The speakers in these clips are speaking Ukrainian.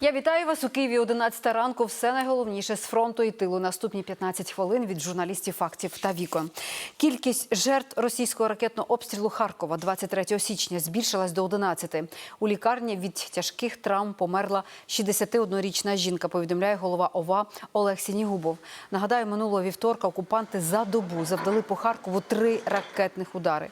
Я вітаю вас у Києві 11 ранку. Все найголовніше з фронту і тилу. Наступні 15 хвилин від журналістів фактів та вікон. Кількість жертв російського ракетного обстрілу Харкова 23 січня збільшилась до 11. У лікарні від тяжких травм померла 61-річна жінка. Повідомляє голова ОВА Олег Сінігубов. Нагадаю, минулого вівторка окупанти за добу завдали по Харкову три ракетних удари.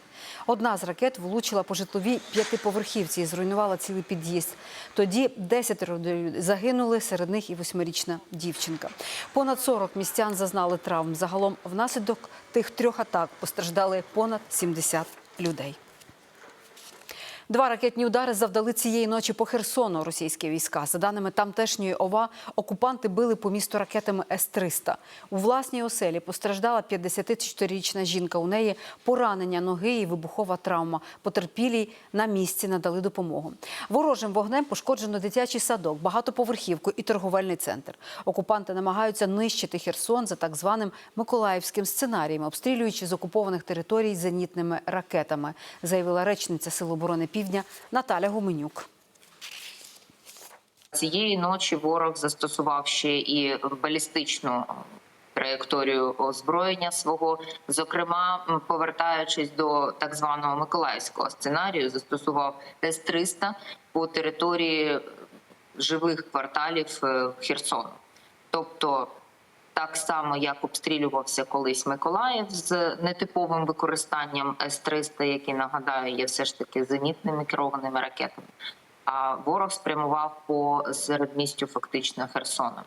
Одна з ракет влучила по житловій п'ятиповерхівці і зруйнувала цілий під'їзд. Тоді 10 людей загинули, серед них і восьмирічна дівчинка. Понад 40 містян зазнали травм. Загалом внаслідок тих трьох атак постраждали понад 70 людей. Два ракетні удари завдали цієї ночі по Херсону російські війська. За даними тамтешньої ОВА, окупанти били по місту ракетами С-300. У власній оселі постраждала 54-річна жінка. У неї поранення ноги і вибухова травма. Потерпілій на місці надали допомогу. Ворожим вогнем пошкоджено дитячий садок, багатоповерхівку і торговельний центр. Окупанти намагаються нищити Херсон за так званим миколаївським сценарієм, обстрілюючи з окупованих територій зенітними ракетами, заявила речниця Сил оборони Півдня Наталя Гуменюк. Цієї ночі ворог застосував ще і балістичну траєкторію озброєння свого. Зокрема, повертаючись до так званого миколаївського сценарію, застосував С-300 по території живих кварталів е, Херсону. Тобто, так само як обстрілювався колись Миколаїв з нетиповим використанням С-300, який нагадаю, є все ж таки зенітними керованими ракетами. А ворог спрямував по середмістю фактично Херсона.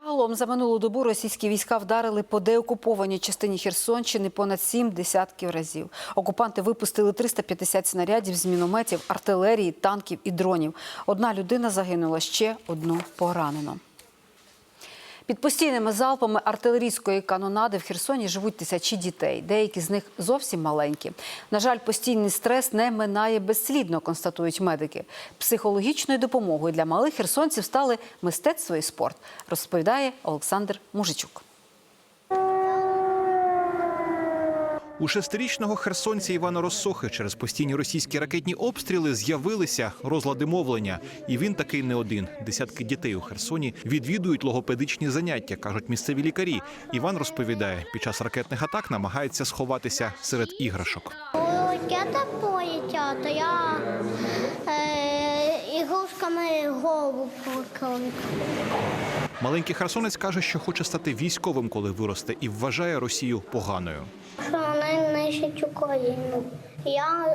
Загалом за минулу добу російські війська вдарили по деокупованій частині Херсонщини понад сім десятків разів. Окупанти випустили 350 снарядів з мінометів, артилерії, танків і дронів. Одна людина загинула, ще одну поранено. Під постійними залпами артилерійської канонади в Херсоні живуть тисячі дітей. Деякі з них зовсім маленькі. На жаль, постійний стрес не минає безслідно, констатують медики. Психологічною допомогою для малих херсонців стали мистецтво і спорт, розповідає Олександр Мужичук. У шестирічного херсонця Івана Росохи через постійні російські ракетні обстріли з'явилися розлади мовлення, і він такий не один. Десятки дітей у Херсоні відвідують логопедичні заняття, кажуть місцеві лікарі. Іван розповідає, під час ракетних атак намагається сховатися серед іграшок. Ракета полетять, а я е, ігрушками голову покликали. Маленький херсонець каже, що хоче стати військовим, коли виросте, і вважає Росію поганою. Що вони нищать Україну. Я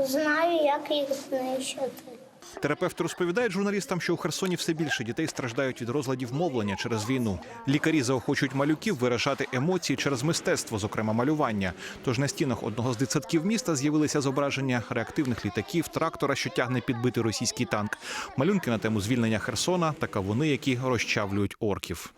е, знаю, як їх знищити. Терапевти розповідають журналістам, що у Херсоні все більше дітей страждають від розладів мовлення через війну. Лікарі заохочують малюків виражати емоції через мистецтво, зокрема малювання. Тож на стінах одного з дитсадків міста з'явилися зображення реактивних літаків, трактора, що тягне підбитий російський танк, малюнки на тему звільнення Херсона та кавуни, які розчавлюють орків.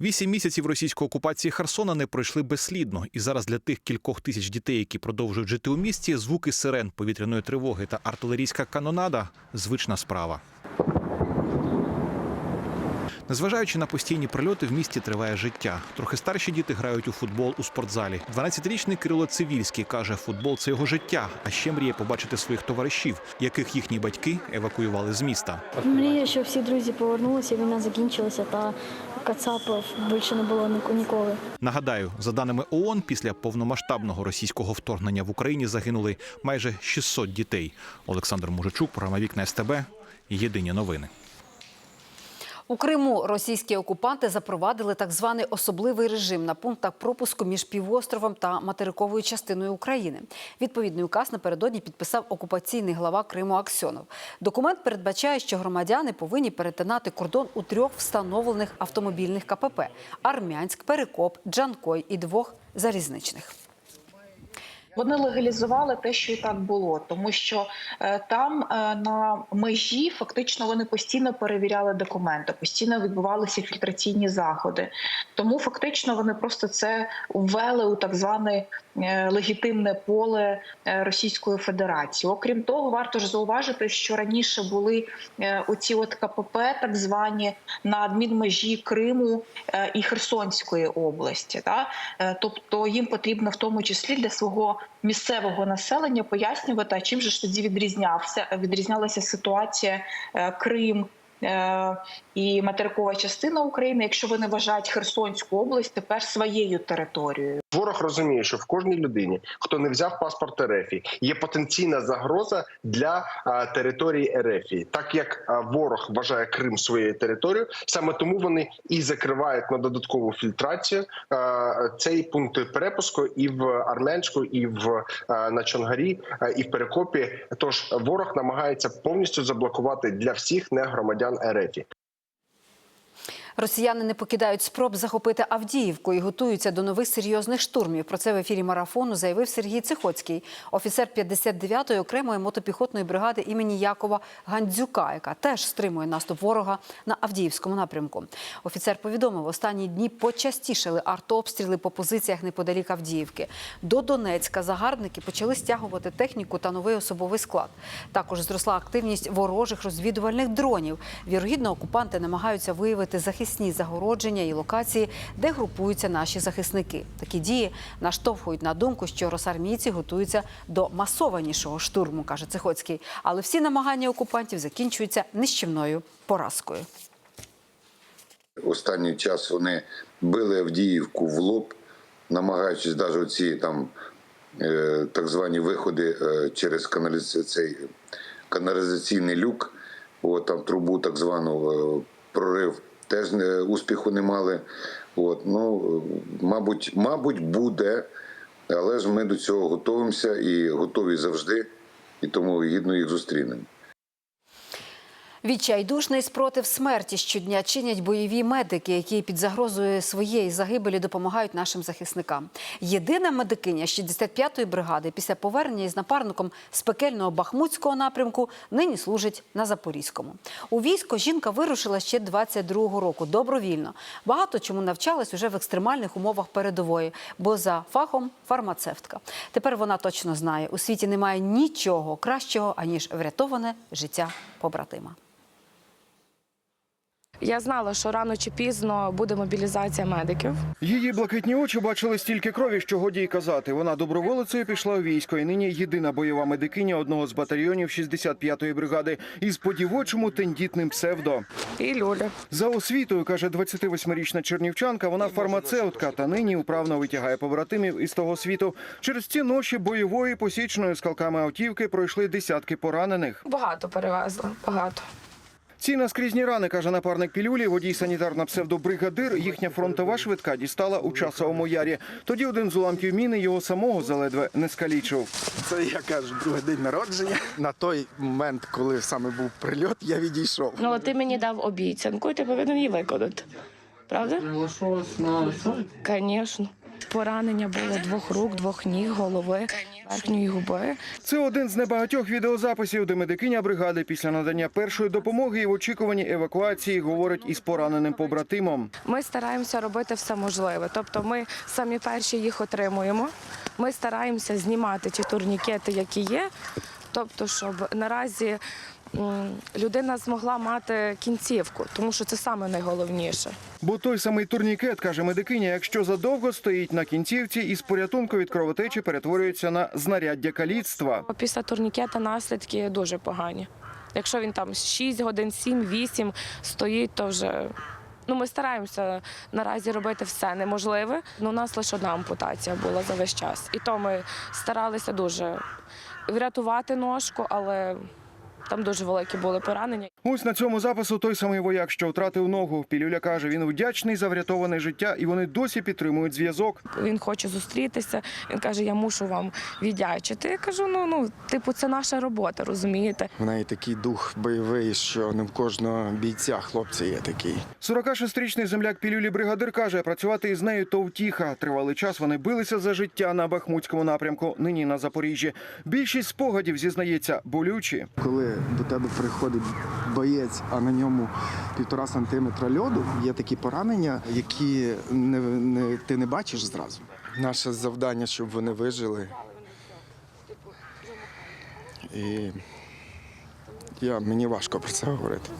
Вісім місяців російської окупації Херсона не пройшли безслідно, і зараз для тих кількох тисяч дітей, які продовжують жити у місті, звуки сирен, повітряної тривоги та артилерійська канонада звична справа. Незважаючи на постійні прильоти, в місті триває життя. Трохи старші діти грають у футбол у спортзалі. 12-річний Кирило Цивільський каже, футбол це його життя, а ще мріє побачити своїх товаришів, яких їхні батьки евакуювали з міста. Мрію, щоб всі друзі повернулися, війна закінчилася, та кацапів більше не було ні- ніколи. Нагадаю, за даними ООН, після повномасштабного російського вторгнення в Україні загинули майже 600 дітей. Олександр Мужичук, програма Вікна СТБ. Єдині новини. У Криму російські окупанти запровадили так званий особливий режим на пунктах пропуску між півостровом та материковою частиною України. Відповідний указ напередодні підписав окупаційний глава Криму Аксьонов. Документ передбачає, що громадяни повинні перетинати кордон у трьох встановлених автомобільних КПП: Армянськ, Перекоп, Джанкой і двох залізничних. Вони легалізували те, що і так було, тому що е, там е, на межі фактично вони постійно перевіряли документи, постійно відбувалися фільтраційні заходи. Тому фактично вони просто це ввели у так званий легітимне поле е, Російської Федерації. Окрім того, варто ж зауважити, що раніше були е, оці от КПП, так звані на адмінмежі Криму е, і Херсонської області. Та? Е, Тобто їм потрібно в тому числі для свого місцевого населення пояснювати, а чим же ж тоді відрізнявся відрізнялася ситуація е, Крим. І материкова частина України, якщо вони вважають Херсонську область тепер своєю територією. Ворог розуміє, що в кожній людині, хто не взяв паспорт РФ, є потенційна загроза для території РФ. Так як ворог вважає Крим своєю територією, саме тому вони і закривають на додаткову фільтрацію цей пункт перепуску і в Арменську, і в на Чонгарі, і в Перекопі. Тож ворог намагається повністю заблокувати для всіх негромадян РФ. Росіяни не покидають спроб захопити Авдіївку і готуються до нових серйозних штурмів. Про це в ефірі марафону заявив Сергій Цихоцький, офіцер 59-ї окремої мотопіхотної бригади імені Якова Гандзюка, яка теж стримує наступ ворога на Авдіївському напрямку. Офіцер повідомив, останні дні почастішали артобстріли по позиціях неподалік Авдіївки. До Донецька загарбники почали стягувати техніку та новий особовий склад. Також зросла активність ворожих розвідувальних дронів. Вірогідно, окупанти намагаються виявити захисні загородження і локації, де групуються наші захисники. Такі дії наштовхують на думку, що росармійці готуються до масованішого штурму, каже Цихоцький. Але всі намагання окупантів закінчуються нищівною поразкою. Останній час вони били Авдіївку в лоб, намагаючись навіть оці там е, так звані виходи е, через каналізацій, каналізаційний люк, от, там трубу так звану е, прорив, теж не, успіху не мали. От, ну, е, мабуть, мабуть, буде, але ж ми до цього готуємося і готові завжди, і тому гідно їх зустрінемо. Відчайдушний спротив смерті щодня чинять бойові медики, які під загрозою своєї загибелі допомагають нашим захисникам. Єдина медикиня 65-ї бригади після повернення із напарником з пекельного бахмутського напрямку нині служить на Запорізькому. У військо жінка вирушила ще 22-го року добровільно. Багато чому навчалась уже в екстремальних умовах передової, бо за фахом фармацевтка. Тепер вона точно знає, у світі немає нічого кращого аніж врятоване життя побратима. Я знала, що рано чи пізно буде мобілізація медиків. Її блакитні очі бачили стільки крові, що годі й казати. Вона доброволицею пішла у військо і нині єдина бойова медикиня одного з батальйонів 65-ї бригади із по-дівочому тендітним псевдо. І Люля. За освітою, каже 28-річна чернівчанка, вона фармацевтка та нині управно витягає побратимів із того світу. Через ці ноші бойової посічної скалками автівки пройшли десятки поранених. Багато перевезла. Багато. Ці наскрізні рани, каже напарник Пілюлі, водій санітар на псевдобригадир, їхня фронтова швидка дістала у часовому ярі. Тоді один з уламків міни його самого заледве не скалічив. Це я кажу, другий день народження. На той момент, коли саме був прильот, я відійшов. Ну, але ти мені дав обіцянку, і ти повинен її виконати. Правда? Звісно. Поранення було двох рук, двох ніг, голови, верхньої губи. Це один з небагатьох відеозаписів, де медикиня бригади після надання першої допомоги і в очікуванні евакуації говорить із пораненим побратимом. Ми стараємося робити все можливе. Тобто, ми самі перші їх отримуємо. Ми стараємося знімати ті турнікети, які є. Тобто, щоб наразі людина змогла мати кінцівку, тому що це саме найголовніше. Бо той самий турнікет, каже медикиня, якщо задовго стоїть на кінцівці, із порятунку від кровотечі перетворюється на знаряддя каліцтва. Після турнікета наслідки дуже погані. Якщо він там 6 годин, 7-8 стоїть, то вже. Ну, ми стараємося наразі робити все неможливе. Ну, у нас лише одна ампутація була за весь час. І то ми старалися дуже врятувати ножку, але там дуже великі були поранення. Ось на цьому запису той самий вояк, що втратив ногу. Пілюля каже, він вдячний за врятоване життя, і вони досі підтримують зв'язок. Він хоче зустрітися. Він каже: Я мушу вам віддячити. Я кажу: ну ну, типу, це наша робота, розумієте? В неї такий дух бойовий, що не в кожного бійця хлопця є такий. 46-річний земляк Пілюлі бригадир каже, працювати із нею то втіха. Тривалий час вони билися за життя на Бахмутському напрямку, нині на Запоріжжі. Більшість спогадів зізнається болючі. Коли до тебе приходить боєць, а на ньому півтора сантиметра льоду, є такі поранення, які не, не, ти не бачиш зразу. Наше завдання, щоб вони вижили. І я, мені важко про це говорити.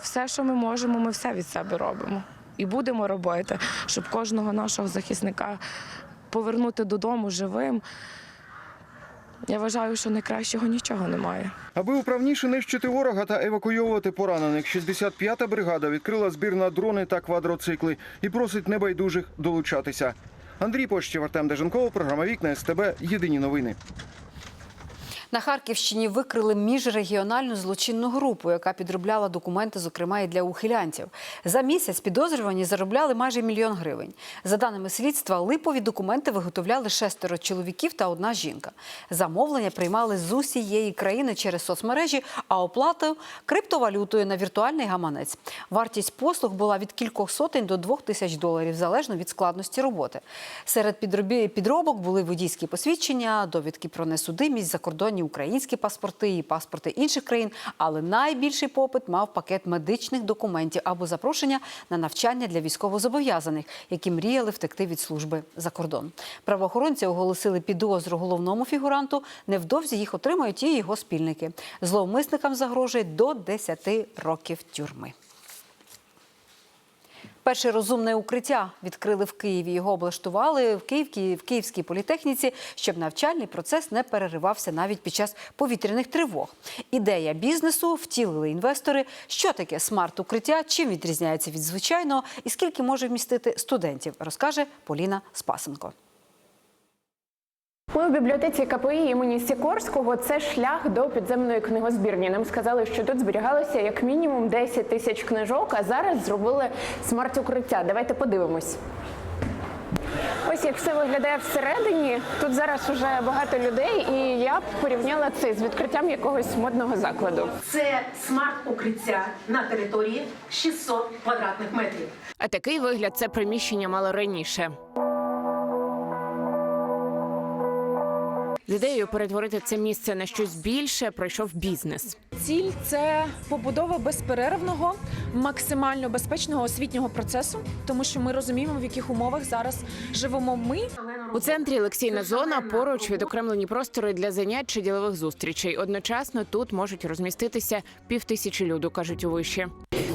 Все, що ми можемо, ми все від себе робимо. І будемо робити, щоб кожного нашого захисника повернути додому живим. Я вважаю, що найкращого нічого немає. Аби управніше нищити ворога та евакуйовувати поранених, 65-та бригада відкрила збір на дрони та квадроцикли і просить небайдужих долучатися. Андрій Пощів, Артем Деженков, програма Вікна СТБ. Єдині новини. На Харківщині викрили міжрегіональну злочинну групу, яка підробляла документи, зокрема і для ухилянтів. За місяць підозрювані заробляли майже мільйон гривень. За даними слідства, липові документи виготовляли шестеро чоловіків та одна жінка. Замовлення приймали з усієї країни через соцмережі, а оплату криптовалютою на віртуальний гаманець. Вартість послуг була від кількох сотень до двох тисяч доларів, залежно від складності роботи. Серед підробок були водійські посвідчення, довідки про несудимість, закордонні українські паспорти і паспорти інших країн. Але найбільший попит мав пакет медичних документів або запрошення на навчання для військовозобов'язаних, які мріяли втекти від служби за кордон. Правоохоронці оголосили підозру головному фігуранту. Невдовзі їх отримають і його спільники. Зловмисникам загрожує до 10 років тюрми. Перше розумне укриття відкрили в Києві. Його облаштували в Київській, в Київській політехніці, щоб навчальний процес не переривався навіть під час повітряних тривог. Ідея бізнесу втілили інвестори. Що таке смарт-укриття, чим відрізняється від звичайного і скільки може вмістити студентів, розкаже Поліна Спасенко. Ми у бібліотеці КПІ імені Сікорського. Це шлях до підземної книгозбірні. Нам сказали, що тут зберігалося як мінімум 10 тисяч книжок, а зараз зробили смарт-укриття. Давайте подивимось. Ось як все виглядає всередині. Тут зараз вже багато людей, і я б порівняла це з відкриттям якогось модного закладу. Це смарт-укриття на території 600 квадратних метрів. А такий вигляд це приміщення мало раніше. З ідеєю перетворити це місце на щось більше пройшов бізнес. Ціль це побудова безперервного, максимально безпечного освітнього процесу, тому що ми розуміємо, в яких умовах зараз живемо ми. У центрі лекційна зона поруч відокремлені простори для занять чи ділових зустрічей. Одночасно тут можуть розміститися півтисячі люду, кажуть у виші.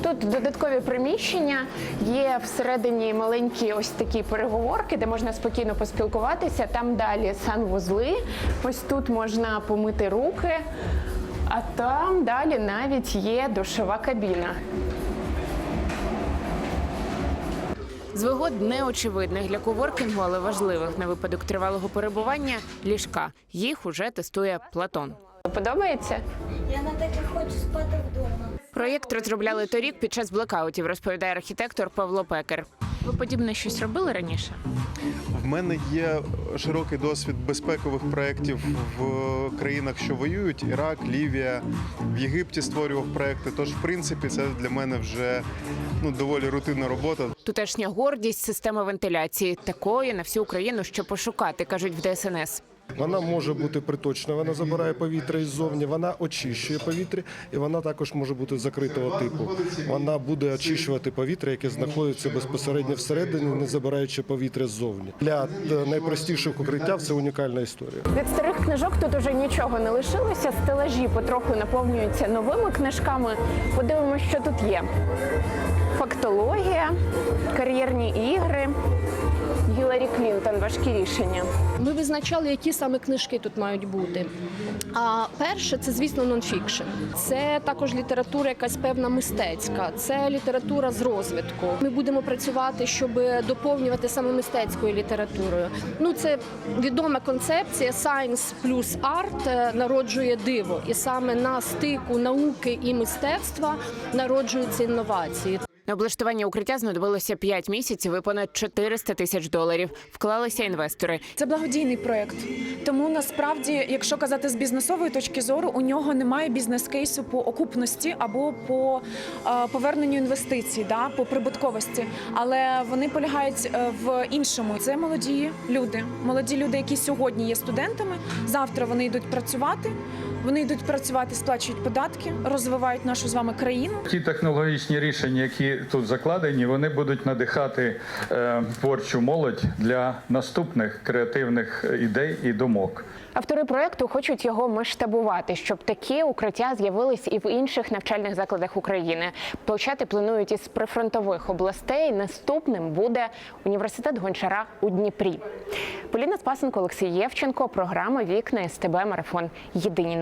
Тут додаткові приміщення, є всередині маленькі ось такі переговорки, де можна спокійно поспілкуватися. Там далі санвузли. Ось тут можна помити руки, а там далі навіть є душова кабіна. З вигод неочевидних для коворкінгу, але важливих на випадок тривалого перебування ліжка. Їх уже тестує Платон. Подобається? Я на таки хочу спати вдома. Проєкт розробляли торік під час блекаутів, розповідає архітектор Павло Пекер. Ви подібне щось робили раніше? Мене є широкий досвід безпекових проєктів в країнах, що воюють: Ірак, Лівія. В Єгипті створював проекти. Тож, в принципі, це для мене вже ну доволі рутинна робота. Тутешня гордість системи вентиляції такої на всю Україну, що пошукати, кажуть в ДСНС. Вона може бути приточна, вона забирає повітря іззовні, вона очищує повітря, і вона також може бути закритого типу. Вона буде очищувати повітря, яке знаходиться безпосередньо всередині, не забираючи повітря ззовні. Для е, найпростіших укриття це унікальна історія. Від старих книжок тут уже нічого не лишилося. Стелажі потроху наповнюються новими книжками. Подивимося, що тут є. Фактологія, кар'єрні ігри. Гіларі Клінтон, важкі рішення. Ми визначали, які саме книжки тут мають бути. А перше, це звісно нонфікшн. Це також література, якась певна мистецька, це література з розвитку. Ми будемо працювати, щоб доповнювати саме мистецькою літературою. Ну це відома концепція Science плюс арт е, народжує диво, і саме на стику науки і мистецтва народжуються інновації. Облаштування укриття знадобилося 5 місяців і понад 400 тисяч доларів. Вклалися інвестори. Це благодійний проект. Тому насправді, якщо казати з бізнесової точки зору, у нього немає бізнес-кейсу по окупності або по е, поверненню інвестицій, да, по прибутковості. Але вони полягають е, в іншому. Це молоді люди. Молоді люди, які сьогодні є студентами. Завтра вони йдуть працювати. Вони йдуть працювати, сплачують податки, розвивають нашу з вами країну. Ті технологічні рішення, які тут закладені, вони будуть надихати е, творчу молодь для наступних креативних ідей і думок. Автори проекту хочуть його масштабувати, щоб такі укриття з'явились і в інших навчальних закладах України. Почати планують із прифронтових областей. Наступним буде університет Гончара у Дніпрі. Поліна Спасенко, Олексій Євченко. Програма Вікна СТБ Марафон. Єдині